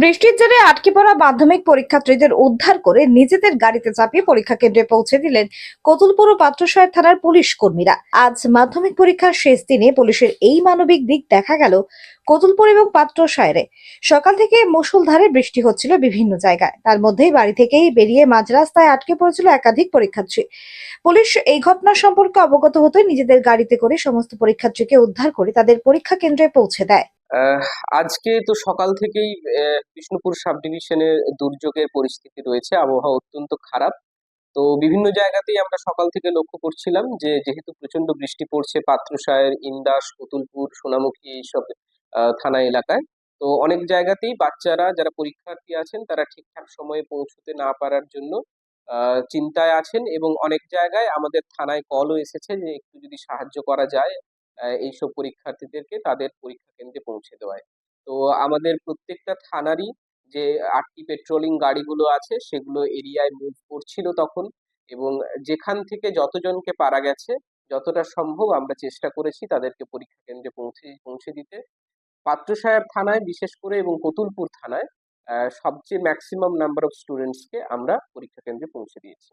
বৃষ্টির জেরে আটকে পড়া মাধ্যমিক পরীক্ষার্থীদের উদ্ধার করে নিজেদের গাড়িতে চাপিয়ে পরীক্ষা কেন্দ্রে পৌঁছে দিলেন কতুলপুর ও পাত্রসাহেব থানার পুলিশ কর্মীরা। আজ মাধ্যমিক পরীক্ষার শেষ দিনে পুলিশের এই মানবিক দিক দেখা গেল কতুলপুর এবং পাত্রসায়রে। সকাল থেকে মুষলধারে বৃষ্টি হচ্ছিল বিভিন্ন জায়গায়। তার মধ্যেই বাড়ি থেকেই বেরিয়ে মাঝ রাস্তায় আটকে পড়েছিল একাধিক পরীক্ষার্থী। পুলিশ এই ঘটনা সম্পর্কে অবগত হতে নিজেদের গাড়িতে করে সমস্ত পরীক্ষার্থীকে উদ্ধার করে তাদের পরীক্ষা কেন্দ্রে পৌঁছে দেয়। আজকে তো সকাল থেকেই বিষ্ণুপুর সাব ডিভিশনের দুর্যোগের পরিস্থিতি রয়েছে, আবহাওয়া অত্যন্ত খারাপ। তো বিভিন্ন জায়গাতেই আমরা সকাল থেকে লক্ষ্য করছিলাম যে, যেহেতু প্রচণ্ড বৃষ্টি পড়ছে পাত্রসায়ের, ইন্দাস কতুলপুর সোনামুখী এইসব থানা এলাকায়, তো অনেক জায়গাতেই বাচ্চারা যারা পরীক্ষার্থী আছেন, তারা ঠিকঠাক সময়ে পৌঁছতে না পারার জন্য চিন্তায় আছেন এবং অনেক জায়গায় আমাদের থানায় কলও এসেছে যে, একটু যদি সাহায্য করা যায় এইসব পরীক্ষার্থীদেরকে তাদের পরীক্ষা কেন্দ্রে পৌঁছে দেওয়ায় তো আমাদের প্রত্যেকটা থানারই যে আটটি পেট্রোলিং গাড়িগুলো আছে, সেগুলো এরিয়ায় মুভ করছিল তখন এবং যেখান থেকে যতজনকে পারা গেছে, যতটা সম্ভব আমরা চেষ্টা করেছি তাদেরকে পরীক্ষা কেন্দ্রে পৌঁছে পৌঁছে দিতে। পাত্রসাহেব থানায় বিশেষ করে এবং কতুলপুর থানায় সবচেয়ে ম্যাক্সিমাম নাম্বার অফ স্টুডেন্টসকে আমরা পরীক্ষা কেন্দ্রে পৌঁছে দিয়েছি।